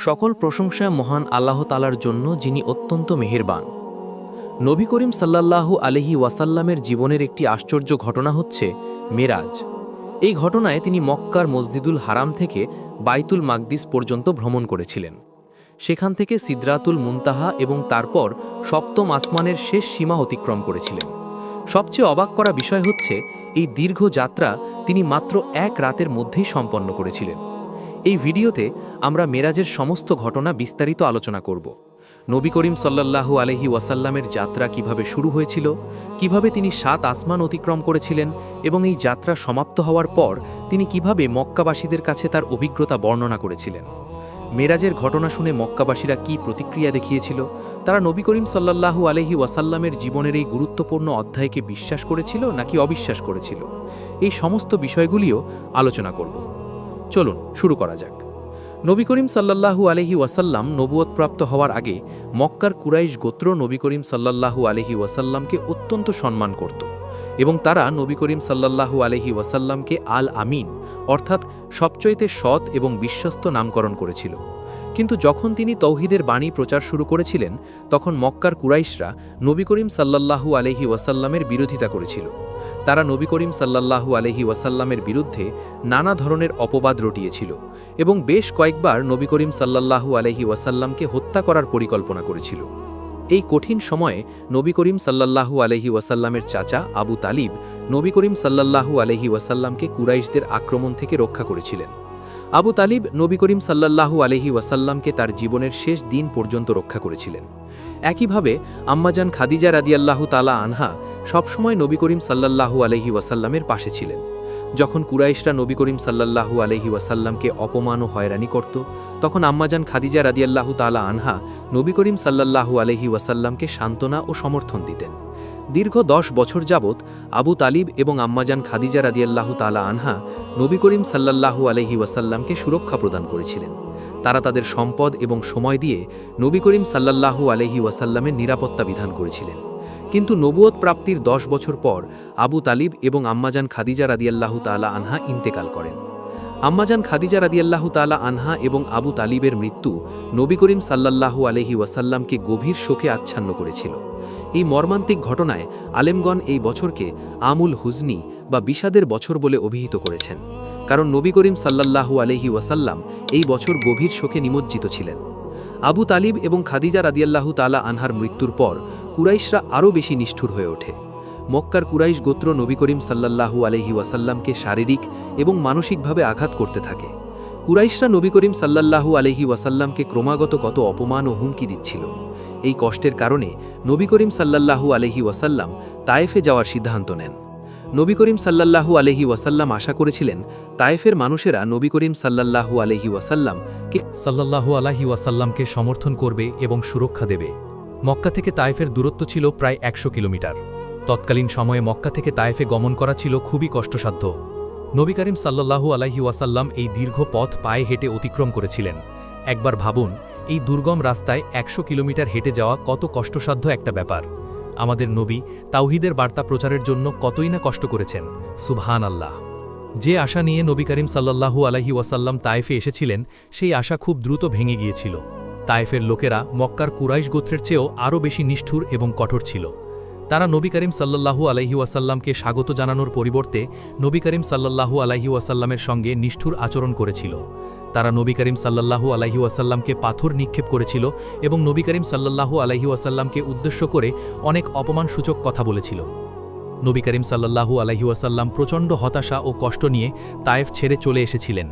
সকল প্রশংসা মহান আল্লাহ তালার জন্য যিনি অত্যন্ত মেহেরবান। নবী করিম সাল্লাল্লাহু আলহি ওয়াসাল্লামের জীবনের একটি আশ্চর্য ঘটনা হচ্ছে মেরাজ। এই ঘটনায় তিনি মক্কার মসজিদুল হারাম থেকে বাইতুল মাকদিস পর্যন্ত ভ্রমণ করেছিলেন। সেখান থেকে সিদ্রাতুল মুনতাহা এবং তারপর সপ্তম আসমানের শেষ সীমা অতিক্রম করেছিলেন। সবচেয়ে অবাক করা বিষয় হচ্ছে, এই দীর্ঘ যাত্রা তিনি মাত্র এক রাতের মধ্যেই সম্পন্ন করেছিলেন। এই ভিডিওতে আমরা মেরাজের সমস্ত ঘটনা বিস্তারিত আলোচনা করব। নবী করিম সাল্লাল্লাহু আলহি ওয়াসাল্লামের যাত্রা কীভাবে শুরু হয়েছিল, কীভাবে তিনি সাত আসমান অতিক্রম করেছিলেন এবং এই যাত্রা সমাপ্ত হওয়ার পর তিনি কীভাবে মক্কাবাসীদের কাছে তার অভিজ্ঞতা বর্ণনা করেছিলেন। মেরাজের ঘটনা শুনে মক্কাবাসীরা কি প্রতিক্রিয়া দেখিয়েছিল, তারা নবী করিম সাল্লাল্লাহু আলহি ওয়াসাল্লামের জীবনের এই গুরুত্বপূর্ণ অধ্যায়কে বিশ্বাস করেছিল নাকি অবিশ্বাস করেছিল, এই সমস্ত বিষয়গুলিও আলোচনা করব। চলুন, শুরু করা যাক। নবী করিম সাল্লাহু আলহি ওয়াসাল্লাম নবুয়তপ্রাপ্ত হওয়ার আগে মক্কার কুরাইশ গোত্র নবী করিম সাল্লাহু আলহি ওয়াসাল্লামকে অত্যন্ত সম্মান করত এবং তারা নবী করিম সাল্লাহু আলহি ওয়াসাল্লামকে আল আমিন, অর্থাৎ সবচইতে সৎ এবং বিশ্বস্ত নামকরণ করেছিল। কিন্তু যখন তিনি তৌহিদের বাণী প্রচার শুরু করেছিলেন, তখন মক্কার কুরাইশরা নবী করিম সাল্লাল্লাহু আলহি ওয়াসাল্লামের বিরোধিতা করেছিল। তারা নবী করিম সাল্লাল্লাহু আলহি ওয়াসাল্লামের বিরুদ্ধে নানা ধরনের অপবাদ রটিয়েছিল এবং বেশ কয়েকবার নবী করিম সাল্লাল্লাহু আলহি ওয়াসাল্লামকে হত্যা করার পরিকল্পনা করেছিল। এই কঠিন সময়ে নবী করিম সাল্লাল্লাহু আলহি ওয়াসাল্লামের চাচা আবু তালিব নবী করিম সাল্লাল্লাহু আলহি ওয়াসাল্লামকে কুরাইশদের আক্রমণ থেকে রক্ষা করেছিলেন। আবু তালিব নবী করিম সাল্লাল্লাহু আলহি ওয়াসাল্লামকে তার জীবনের শেষ দিন পর্যন্ত রক্ষা করেছিলেন। একইভাবে আম্মাজান খাদিজা রাদিয়াল্লাহু তালা আনহা সবসময় নবী করিম সাল্লাল্লাহু আলহি ওয়াসাল্লামের পাশে ছিলেন। যখন কুরাইশরা নবী করিম সাল্লাল্লাহু আলহি ওয়াসাল্লামকে অপমান ও হয়রানি করত, তখন আম্মাজান খাদিজা রাদিয়াল্লাহু তালা আনহা নবী করিম সাল্লাল্লাহু আলহি ওয়াসাল্লামকে সান্ত্বনা ও সমর্থন দিতেন। দীর্ঘ দশ বছর যাবৎ আবু তালিব এবং আম্মাজান খাদিজা রাদিয়াল্লাহু তালা আনহা নবী করিম সাল্লাল্লাহু আলহি ওয়াসাল্লামকে সুরক্ষা প্রদান করেছিলেন। তারা তাদের সম্পদ এবং সময় দিয়ে নবী করিম সাল্লাল্লাহু আলহি ওয়াসাল্লামের নিরাপত্তা বিধান করেছিলেন। কিন্তু নবুয়ত প্রাপ্তির দশ বছর পর আবু তালিব এবং আম্মাজান খাদিজা রাদিয়াল্লাহু তালা আনহা ইন্তেকাল করেন। আম্মাজান খাদিজা রাদিয়াল্লাহু তালা আনহা এবং আবু তালিবের মৃত্যু নবী করিম সাল্লাল্লাহু আলহি ওয়াসাল্লামকে গভীর শোকে আচ্ছন্ন করেছিল। এই মর্মান্তিক ঘটনায় আলেমগণ এই বছরকে আমুল হুজনি বা বিষাদের বছর বলে অভিহিত করেছেন। কারণ নবী করিম সাল্লাল্লাহু আলহি ওয়াসাল্লাম এই বছর গভীর শোকে নিমজ্জিত ছিলেন। আবু তালিব এবং খাদিজা রাদিয়াল্লাহু তালা আনহার মৃত্যুর পর কুরাইশরা আরও বেশি নিষ্ঠুর হয়ে ওঠে। মক্কার কুরাইশ গোত্র নবী করিম সাল্লাল্লাহু আলহি ওয়াসাল্লামকে শারীরিক এবং মানসিকভাবে আঘাত করতে থাকে। কুরাইশরা নবী করিম সাল্লাল্লাহু আলহি ওয়াসাল্লামকে ক্রমাগত কত অপমান ও হুমকি দিচ্ছিল। এই কষ্টের কারণে নবী করিম সাল্লাল্লাহু আলহি ওয়াসাল্লাম তায়েফে যাওয়ার সিদ্ধান্ত নেন। নবী করিম সাল্লাল্লাহু আলহি ওয়াসাল্লাম আশা করেছিলেন, তায়েফের মানুষেরা নবী করিম সাল্লাল্লাহু আলহি ওয়াসাল্লামকে সাল্লাল্লাহু আলাহি ওয়াসাল্লামকে সমর্থন করবে এবং সুরক্ষা দেবে। মক্কা থেকে তায়েফের দূরত্ব ছিল প্রায় একশো কিলোমিটার। তৎকালীন সময়ে মক্কা থেকে তায়েফে গমন করা ছিল খুবই কষ্টসাধ্য। নবী করিম সাল্লাল্লাহু আলাহি ওয়াসাল্লাম এই দীর্ঘ পথ পায়ে হেঁটে অতিক্রম করেছিলেন। একবার ভাবুন, এই দুর্গম রাস্তায় একশো কিলোমিটার হেঁটে যাওয়া কত কষ্টসাধ্য একটা ব্যাপার। আমাদের নবী তাওহিদের বার্তা প্রচারের জন্য কতই না কষ্ট করেছেন। সুবহান আল্লাহ যে আশা নিয়ে নবী করিম সাল্লাল্লাহু আলাহি ওয়াসাল্লাম তায়েফে এসেছিলেন, সেই আশা খুব দ্রুত ভেঙে গিয়েছিল। তায়েফের লোকেরা মক্কার কুরাইশ গোত্রের চেয়েও আরও বেশি নিষ্ঠুর এবং কঠোর ছিল। তারা নবী করিম সাল্লাল্লাহু আলাইহি ওয়াসাল্লামকে স্বাগত জানানোর পরিবর্তে নবী করিম সাল্লাল্লাহু আলাইহি ওয়াসাল্লামের সঙ্গে নিষ্ঠুর আচরণ করেছিল। তারা নবী করিম সাল্লাল্লাহু আলাইহি ওয়াসাল্লামকে পাথর নিক্ষেপ করেছিল এবং নবী করিম সাল্লাল্লাহু আলাইহি ওয়াসাল্লামকে উদ্দেশ্য করে অনেক অপমানসূচক কথা বলেছিল। নবী করিম সাল্লাল্লাহু আলাইহি ওয়াসাল্লাম প্রচণ্ড হতাশা ও কষ্ট নিয়ে তায়েফ ছেড়ে চলে এসেছিলেন।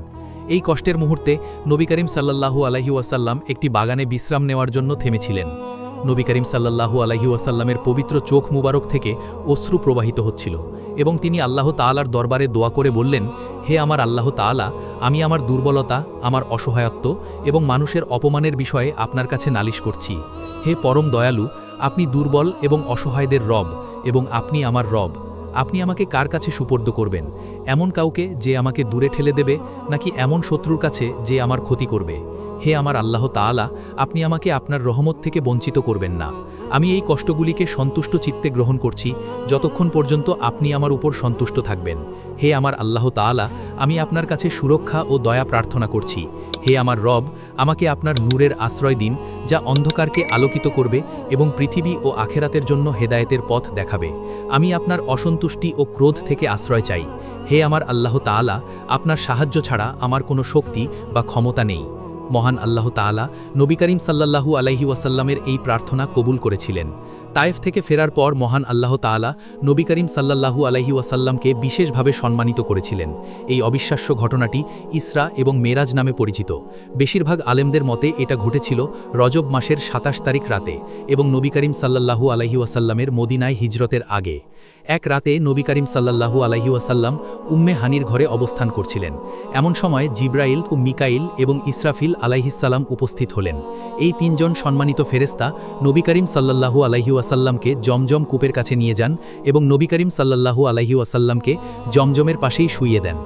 এই কষ্টের মুহূর্তে নবী করিম সাল্লাল্লাহু আলাইহি ওয়াসাল্লাম একটি বাগানে বিশ্রাম নেওয়ার জন্য থেমেছিলেন। নবী করিম সাল্লাল্লাহু আলাইহি ওয়াসাল্লামের পবিত্র চোখ মুবারক থেকে অশ্রু প্রবাহিত হচ্ছিল এবং তিনি আল্লাহ তালার দরবারে দোয়া করে বললেন, হে আমার আল্লাহ তাআলা, আমি আমার দুর্বলতা, আমার অসহায়ত্ব এবং মানুষের অপমানের বিষয়ে আপনার কাছে নালিশ করছি। হে পরম দয়ালু, আপনি দুর্বল এবং অসহায়দের রব এবং আপনি আমার রব। আপনি আমাকে কার কাছে সুপর্দ করবেন? এমন কাউকে যে আমাকে দূরে ঠেলে দেবে নাকি এমন শত্রুর কাছে যে আমার ক্ষতি করবে? হে আমার আল্লাহ তাআলা, আপনি আমাকে আপনার রহমত থেকে বঞ্চিত করবেন না। আমি এই কষ্টগুলিকে সন্তুষ্ট চিত্তে গ্রহণ করছি, যতক্ষণ পর্যন্ত আপনি আমার উপর সন্তুষ্ট থাকবেন। হে আমার আল্লাহ তাআলা, আমি আপনার কাছে সুরক্ষা ও দয়া প্রার্থনা করছি। হে আমার রব, আমাকে আপনার নূরের আশ্রয় দিন, যা অন্ধকারকে আলোকিত করবে এবং পৃথিবী ও আখেরাতের জন্য হেদায়েতের পথ দেখাবে। আমি আপনার অসন্তুষ্টি ও ক্রোধ থেকে আশ্রয় চাই। হে আমার আল্লাহ তাআলা, আপনার সাহায্য ছাড়া আমার কোনো শক্তি বা ক্ষমতা নেই। মহান আল্লাহ তালা নবী করিম সাল্লাহু আলাইহি ওয়াসাল্লামের এই প্রার্থনা কবুল করেছিলেন। তায়েফ থেকে ফেরার পর মহান আল্লাহ তাআলা নবী করিম সাল্লাল্লাহু আলাইহি ওয়াসাল্লামকে বিশেষভাবে সম্মানিত করেছিলেন। এই অবিশ্বাস্য ঘটনাটি ইসরা এবং মেরাজ নামে পরিচিত। বেশিরভাগ আলেমদের মতে এটা ঘটেছিল রজব মাসের সাতাশ তারিখ রাতে এবং নবী করিম সাল্লাল্লাহু আলাইহি ওয়াসাল্লামের মদিনায় হিজরতের আগে। এক রাতে নবী করিম সাল্লাল্লাহু আলাইহি ওয়াসাল্লাম উম্মে হানির ঘরে অবস্থান করছিলেন। এমন সময় জিব্রাইল ও মিকাইল এবং ইসরাফিল আলাইহিসাল্লাম উপস্থিত হলেন। এই তিনজন সম্মানিত ফেরেস্তা নবী করিম সাল্লাল্লাহু আলাইহি ওয়াসাল্লামকে জমজম কূপের কাছে নিয়ে যান এবং নবী করিম সাল্লাহু ওয়াসাল্লামকে জমজমের পাশেই শুইয়ে দেন।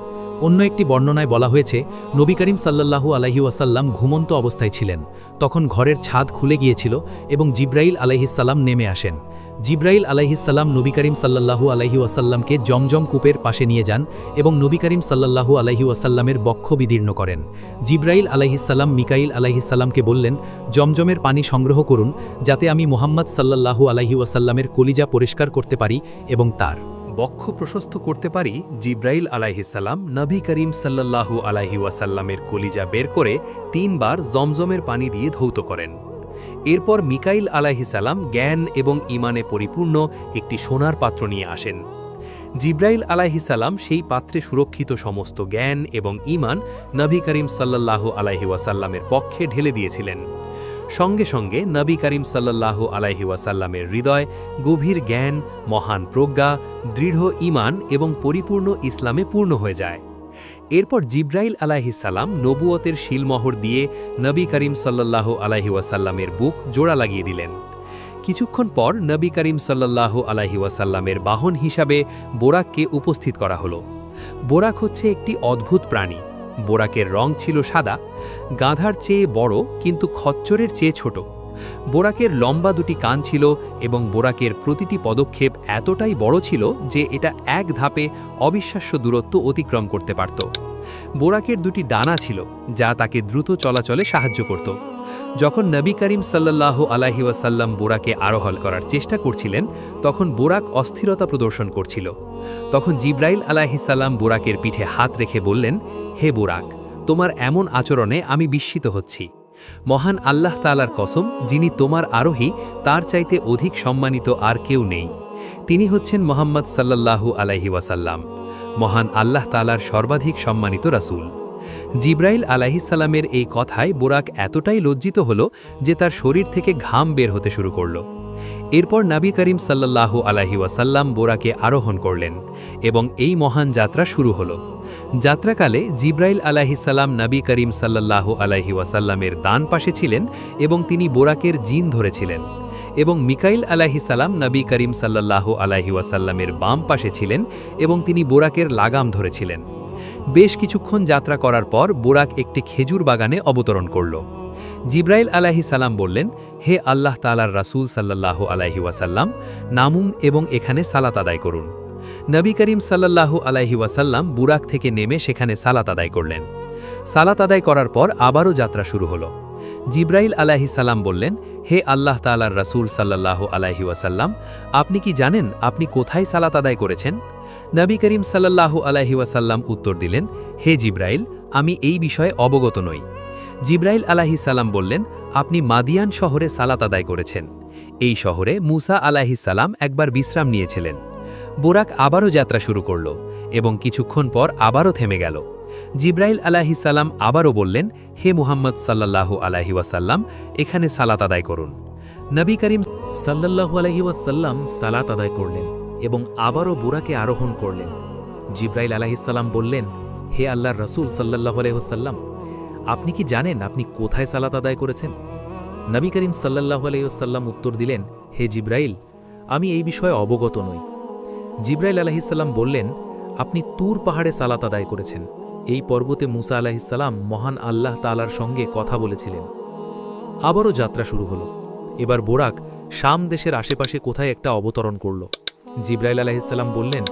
অন্য একটি বর্ণনায় বলা হয়েছে, নবী করিম সাল্লাহু ওয়াসাল্লাম ঘুমন্ত অবস্থায় ছিলেন। তখন ঘরের ছাদ খুলে গিয়েছিল এবং জিব্রাইল আলাইহিসাল্লাম নেমে আসেন। জিব্রাইল আলাইহিসাল্লাম নবী করিম সাল্লাল্লাহু আলাইহি ওয়াসাল্লামকে জমজম কূপের পাশে নিয়ে যান এবং নবী করিম সাল্লাল্লাহু আলাইহি ওয়াসাল্লামের বক্ষ বিদীর্ণ করেন। জিব্রাইল আলাইহিসাল্লাম মিকাইল আলাইহিসাল্লামকে বললেন, জমজমের পানি সংগ্রহ করুন, যাতে আমি মোহাম্মদ সাল্লাল্লাহু আলাইহি ওয়াসাল্লামের কলিজা পরিষ্কার করতে পারি এবং তার বক্ষ প্রশস্ত করতে পারি। জিব্রাইল আলাইহিসাল্লাম নবী করিম সাল্লাল্লাহু আলাইহি ওয়াসাল্লামের কলিজা বের করে তিনবার জমজমের পানি দিয়ে ধৌত করেন। এরপর মিকাইল আলাইহিসাল্লাম জ্ঞান এবং ইমানে পরিপূর্ণ একটি সোনার পাত্র নিয়ে আসেন। জিব্রাইল আলাইহিসাল্লাম সেই পাত্রে সুরক্ষিত সমস্ত জ্ঞান এবং ইমান নবী করিম সাল্লাল্লাহু আলাইহি ওয়াসাল্লামের পক্ষে ঢেলে দিয়েছিলেন। সঙ্গে সঙ্গে নবী করিম সাল্লাল্লাহু আলাইহি ওয়াসাল্লামের হৃদয়, গভীর জ্ঞান, মহান প্রজ্ঞা, দৃঢ় ইমান এবং পরিপূর্ণ ইসলামে পূর্ণ হয়ে যায়। এরপর জিব্রাইল আলাইহিসাল্লাম নবুয়তের শিলমোহর দিয়ে নবী করিম সাল্লাল্লাহু আলাইহি ওয়াসাল্লামের বুক জোড়া লাগিয়ে দিলেন। কিছুক্ষণ পর নবী করিম সাল্লাল্লাহু আলাইহি ওয়াসাল্লামের বাহন হিসাবে বোরাককে উপস্থিত করা হলো। বোরাক হচ্ছে একটি অদ্ভুত প্রাণী। বোরাকের রং ছিল সাদা, গাধার চেয়ে বড় কিন্তু খচ্চরের চেয়ে ছোট। বোরাকের লম্বা দুটি কান ছিল এবং বোরাকের প্রতিটি পদক্ষেপ এতটাই বড় ছিল যে এটা এক ধাপে অবিশ্বাস্য দূরত্ব অতিক্রম করতে পারত। বোরাকের দুটি ডানা ছিল, যা তাকে দ্রুত চলাচলে সাহায্য করত। যখন নবী করিম সাল্লাহ আলাহি ওয়াসাল্লাম বোরাকে আরোহল করার চেষ্টা করছিলেন, তখন বোরাক অস্থিরতা প্রদর্শন করছিল। তখন জিব্রাইল আলাহিসাল্লাম বোরাকের পিঠে হাত রেখে বললেন, হে বোরাক, তোমার এমন আচরণে আমি বিস্মিত হচ্ছি। মহান আল্লাহ তালার কসম, যিনি তোমার আরোহী, তার চাইতে অধিক সম্মানিত আর কেউ নেই। তিনি হচ্ছেন মোহাম্মদ সাল্লাল্লাহু আলাইহি ওয়াসাল্লাম, মহান আল্লাহ তালার সর্বাধিক সম্মানিত রাসূল। জিব্রাইল আলাহিসাল্লামের এই কথায় বোরাক এতটাই লজ্জিত হল যে তার শরীর থেকে ঘাম বের হতে শুরু করল। এরপর নাবী করিম সাল্লাল্লাহু আলাহি ওয়াসাল্লাম বোরাকে আরোহণ করলেন এবং এই মহান যাত্রা শুরু হলো। যাত্রাকালে জিব্রাইল আলাহিসাল্লাম নবী করিম সাল্লাল্লাহু আলাইহি ওয়াসাল্লামের দান পাশে ছিলেন এবং তিনি বোরাকের জিন ধরেছিলেন এবং মিকাইল আলাহিসাল্লাম নবী করিম সাল্লাল্লাহু আলাইহি ওয়াসাল্লামের বাম পাশে ছিলেন এবং তিনি বোরাকের লাগাম ধরেছিলেন। বেশ কিছুক্ষণ যাত্রা করার পর বোরাক একটি খেজুর বাগানে অবতরণ করল। জিব্রাইল আলাহি সালাম বললেন, হে আল্লাহ তালার রাসূল সাল্লাল্লাহু আলাইহি ওয়াসাল্লাম নামুন এবং এখানে সালাত আদায় করুন। নবী করিম সাল্লাল্লাহু আলাইহি ওয়াসাল্লাম বুরাক থেকে নেমে সেখানে সালাত আদায় করলেন। সালাত আদায় করার পর আবারও যাত্রা শুরু হলো। জিব্রাইল আলাহি সালাম বললেন, হে আল্লাহ তালার রাসূল সাল্লাল্লাহু আলাইহি ওয়াসাল্লাম, আপনি কি জানেন আপনি কোথায় সালাত আদায় করেছেন? নবী করিম সাল্লাল্লাহু আলাইহি ওয়াসাল্লাম উত্তর দিলেন, হে জিব্রাইল, আমি এই বিষয়ে অবগত নই। জিব্রাইল আলাহি সালাম বললেন, আপনি মাদিয়ান শহরে সালাত আদায় করেছেন। এই শহরে মুসা আলাহি সালাম একবার বিশ্রাম নিয়েছিলেন। বোরাক আবারও যাত্রা শুরু করল এবং কিছুক্ষণ পর আবারও থেমে গেল। জিব্রাইল আলাহি সালাম আবারও বললেন, হে মুহাম্মদ সাল্লাল্লাহু আলাহি ওয়াসাল্লাম, এখানে সালাত আদায় করুন। নবী করিম সাল্লাল্লাহু আলাইহি ওয়াসাল্লাম সালাত আদায় করলেন এবং আবারও বুরাকে আরোহণ করলেন। জিব্রাইল আলাহিসাল্লাম বললেন, হে আল্লাহর রসুল সাল্লাল্লাহু আলাইহি ওয়াসাল্লাম, আপনি কি জানেন আপনি কোথায় সালাত আদায় করেছেন? নবী করিম সাল্লাল্লাহু আলাইহি ওয়াসাল্লাম উত্তর দিলেন, হে জিব্রাইল, আমি এই বিষয়ে অবগত নই। জিব্রাইল আলাহিসাল্লাম বললেন, আপনি তুর পাহাড়ে সালাত আদায় করেছেন। এই পর্বতে মুসা আলাহিসাল্লাম মহান আল্লাহ তালার সঙ্গে কথা বলেছিলেন। আবারও যাত্রা শুরু হলো। এবার বোরাক শাম দেশের আশেপাশে কোথায় একটা অবতরণ করল। জিব্রাইল আলাহিসাল্লাম বললেন,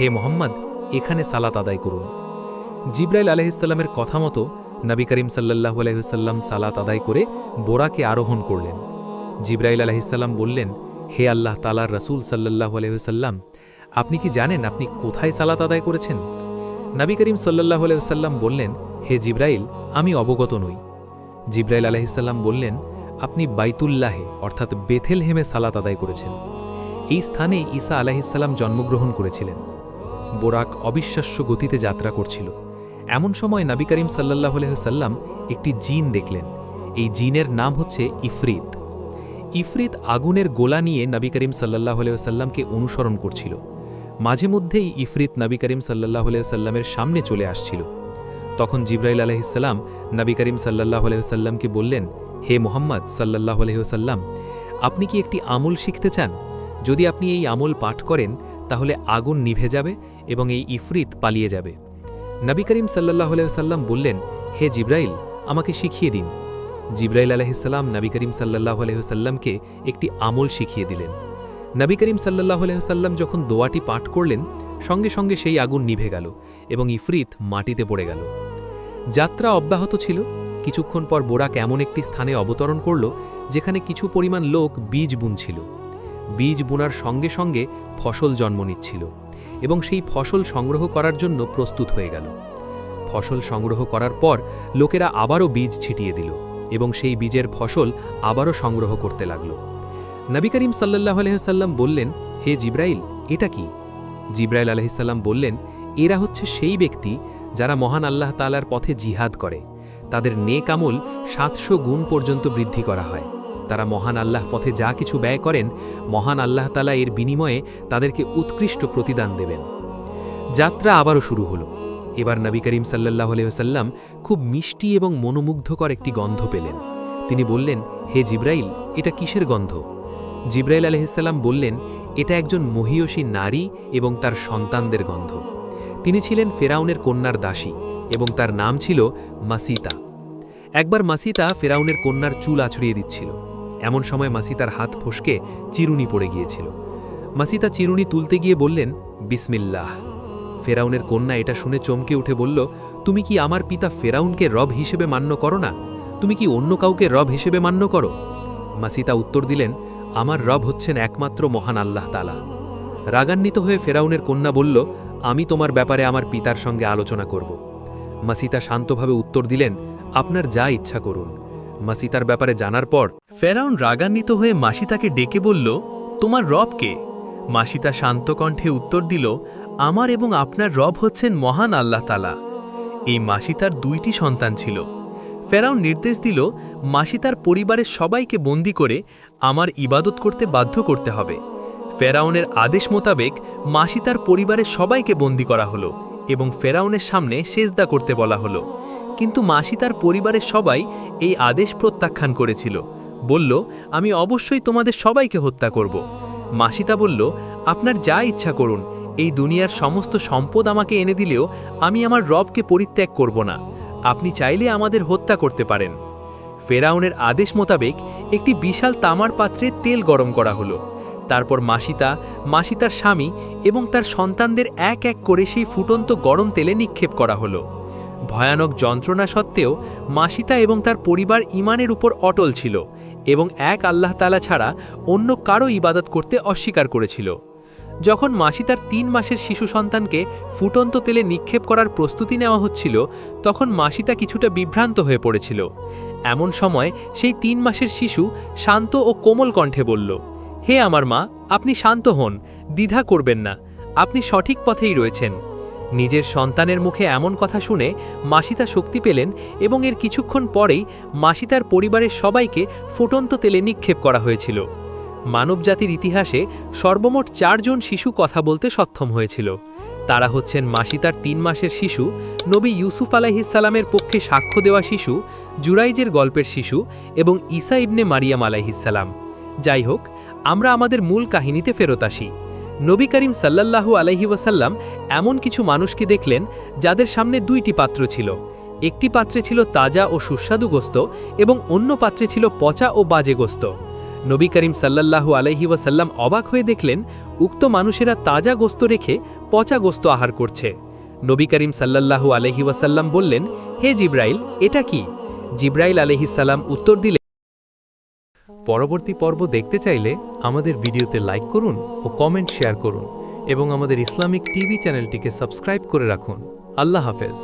হে মোহাম্মদ, এখানে সালাত আদায় করুন। জিব্রাইল আলাহিসাল্লামের কথা মতো নবী করিম সাল্লাহ আলহিসাল্লাম সালাত আদায় করে বোরাকে আরোহণ করলেন। জিব্রাইল আলাহিসাল্লাম বললেন, হে আল্লাহ তালার রসুল সাল্লাহ আলহিসাল্লাম আপনি কি জানেন আপনি কোথায় সালাত আদায় করেছেন? নবী করিম সাল্লাহ আলহিসাল্লাম বললেন, হে জিব্রাইল, আমি অবগত নই। জিব্রাইল আলাহিসাল্লাম বললেন, আপনি বাইতুল্লাহে, অর্থাৎ বেথেলহেমে সালাত আদায় করেছেন। এই স্থানে ঈসা আলাহিসাল্লাম জন্মগ্রহণ করেছিলেন। বোরাক অবিশ্বাস্য গতিতে যাত্রা করছিল। এমন সময় নবী করিম সাল্লাহ আলহিসাল্লাম একটি জিন দেখলেন। এই জিনের নাম হচ্ছে ইফরিত। ইফরিত আগুনের গোলা নিয়ে নবী করিম সাল্লাহ আলহিসাল্লামকে অনুসরণ করছিল। মাঝে মধ্যেই ইফরিত নবী করিম সাল্লাহ আলহিসাল্লামের সামনে চলে আসছিল। তখন জিব্রাইল আলহিসাল্লাম নবী করিম সাল্লাহ আলহিসাল্লামকে বললেন, হে মোহাম্মদ সাল্লাহ আলহিসাল্লাম আপনি কি একটি আমল শিখতে চান? যদি আপনি এই আমল পাঠ করেন, তাহলে আগুন নিভে যাবে এবং এই ইফরিত পালিয়ে যাবে। নবী করিম সাল্লাহ আলহিসাল্লাম বললেন, হে জিব্রাইল, আমাকে শিখিয়ে দিন। জিব্রাইল আলহিসাল্লাম নবী করিম সাল্লাহ আলহিসাল্লামকে একটি আমল শিখিয়ে দিলেন। নবী করিম সাল্লাহ আলহিসাল্লাম যখন দোয়াটি পাঠ করলেন, সঙ্গে সঙ্গে সেই আগুন নিভে গেল এবং ইফরিত মাটিতে পড়ে গেল। যাত্রা অব্যাহত ছিল। কিছুক্ষণ পর বোরাক এমন একটি স্থানে অবতরণ করল, যেখানে কিছু পরিমাণ লোক বীজ বুনছিল। বীজ বোনার সঙ্গে সঙ্গে ফসল জন্ম নিচ্ছিল এবং সেই ফসল সংগ্রহ করার জন্য প্রস্তুত হয়ে গেল। ফসল সংগ্রহ করার পর লোকেরা আবারও বীজ ছিটিয়ে দিল এবং সেই বীজের ফসল আবারও সংগ্রহ করতে লাগল। নবী করিম সাল্লাহ আলহিসাল্লাম বললেন, হে জিব্রাইল, এটা কি? জিব্রাইল আলহিসাল্লাম বললেন, এরা হচ্ছে সেই ব্যক্তি যারা মহান আল্লাহ তালার পথে জিহাদ করে। তাদের নেক আমল সাতশো গুণ পর্যন্ত বৃদ্ধি করা হয়। তারা মহান আল্লাহ পথে যা কিছু ব্যয় করেন, মহান আল্লাহ তালা এর বিনিময়ে তাদেরকে উৎকৃষ্ট প্রতিদান দেবেন। যাত্রা আবারও শুরু হলো। এবার নবী করিম সাল্লাহ আলহাম খুব মিষ্টি এবং মনোমুগ্ধকর একটি গন্ধ পেলেন। তিনি বললেন, হে জিব্রাইল, এটা কিসের গন্ধ? জিব্রাইল আলহিসাল্লাম বললেন, এটা একজন মহিয়সী নারী এবং তার সন্তানদের গন্ধ। তিনি ছিলেন ফেরাউনের কন্যার দাসী এবং তার নাম ছিল মাসিতা। একবার মাসিতা ফেরাউনের কন্যার চুল আছড়িয়ে দিচ্ছিল। এমন সময় মাসিতার হাত ফসকে চিরুনি পড়ে গিয়েছিল। মাসিতা চিরুনি তুলতে গিয়ে বললেন, বিসমিল্লাহ। ফেরাউনের কন্যা এটা শুনে চমকে উঠে বলল, তুমি কি আমার পিতা ফেরাউনকে রব হিসেবে মান্য করো না? তুমি কি অন্য কাউকে রব হিসেবে মান্য করো? মাসিতা উত্তর দিলেন আমার রব হচ্ছেন একমাত্র মহান আল্লাহ তালা রাগান্বিত হয়ে ফেরাউনের কন্যা বলল, আমি তোমার ব্যাপারে আমার পিতার সঙ্গে আলোচনা করব। মাসিতা শান্তভাবে উত্তর দিলেন, আপনার যা ইচ্ছা করুন। মাসিতার ব্যাপারে জানার পর ফেরাউন রাগান্বিত হয়ে মাসিতাকে ডেকে বলল, তোমার রব কে? মাসিতা শান্ত কণ্ঠে উত্তর দিল, আমার এবং আপনার রব হচ্ছেন মহান আল্লাহ তালা এই মাসিতার দুইটি সন্তান ছিল। ফেরাউন নির্দেশ দিল, মাসিতার পরিবারের সবাইকে বন্দি করে আমার ইবাদত করতে বাধ্য করতে হবে। ফেরাউনের আদেশ মোতাবেক মাসি তার পরিবারের সবাইকে বন্দি করা হলো এবং ফেরাউনের সামনে সেজদা করতে বলা হলো। কিন্তু মাসি তার পরিবারের সবাই এই আদেশ প্রত্যাখ্যান করেছিল। বলল, আমি অবশ্যই তোমাদের সবাইকে হত্যা করব। মাসিতা বলল, আপনার যা ইচ্ছা করুন। এই দুনিয়ার সমস্ত সম্পদ আমাকে এনে দিলেও আমি আমার রবকে পরিত্যাগ করব না। আপনি চাইলে আমাদের হত্যা করতে পারেন। ফেরাউনের আদেশ মোতাবেক একটি বিশাল তামার পাত্রে তেল গরম করা হলো। তারপর মাসিতা, মাসিতার স্বামী এবং তার সন্তানদের এক এক করে সেই ফুটন্ত গরম তেলে নিক্ষেপ করা হলো। ভয়ানক যন্ত্রণা সত্ত্বেও মাসিতা এবং তার পরিবার ইমানের উপর অটল ছিল এবং এক আল্লাহ তালা ছাড়া অন্য কারও ইবাদত করতে অস্বীকার করেছিল। যখন মাসি তার তিন মাসের শিশু সন্তানকে ফুটন্ত তেলে নিক্ষেপ করার প্রস্তুতি নেওয়া হচ্ছিল, তখন মাসিতা কিছুটা বিভ্রান্ত হয়ে পড়েছিল। এমন সময় সেই তিন মাসের শিশু শান্ত ও কোমল কণ্ঠে বলল, হে আমার মা, আপনি শান্ত হন, দ্বিধা করবেন না, আপনি সঠিক পথেই রয়েছেন। নিজের সন্তানের মুখে এমন কথা শুনে মাসিতা শক্তি পেলেন এবং এর কিছুক্ষণ পরেই মাসিতার পরিবারের সবাইকে ফুটন্ত তেলে নিক্ষেপ করা হয়েছিল। মানবজাতির ইতিহাসে সর্বমোট চারজন শিশু কথা বলতে সক্ষম হয়েছিল। তারা হচ্ছেন মাসিতার তিন মাসের শিশু, নবী ইউসুফ আলাহিসাল্লামের পক্ষে সাক্ষ্য দেওয়া শিশু, জুরাইজের গল্পের শিশু এবং ঈসা ইবনে মারিয়াম আলাইহিসাল্লাম যাই হোক, আমরা আমাদের মূল কাহিনীতে ফেরত আসি। নবী করিম সাল্লাল্লাহু আলহি ওয়াসাল্লাম এমন কিছু মানুষকে দেখলেন যাদের সামনে দুইটি পাত্র ছিল। একটি পাত্রে ছিল তাজা ও সুস্বাদু গোস্ত এবং অন্য পাত্রে ছিল পচা ও বাজে গোস্ত। নবী করিম সাল্লাল্লাহু আলহি ওয়াসাল্লাম অবাক হয়ে দেখলেন, উক্ত মানুষেরা তাজা গোস্ত রেখে পচা গোস্ত আহার করছে। নবী করিম সাল্লাল্লাহু আলহি ওয়াসাল্লাম বললেন, হে জিব্রাইল, এটা কি? জিব্রাইল আলহিসাল্লাম উত্তর দিলেন, পরবর্তী পর্ব দেখতে চাইলে আমাদের ভিডিওতে লাইক করুন ও কমেন্ট শেয়ার করুন এবং আমাদের ইসলামিক টিভি চ্যানেলটিকে সাবস্ক্রাইব করে রাখুন। আল্লাহ হাফেজ।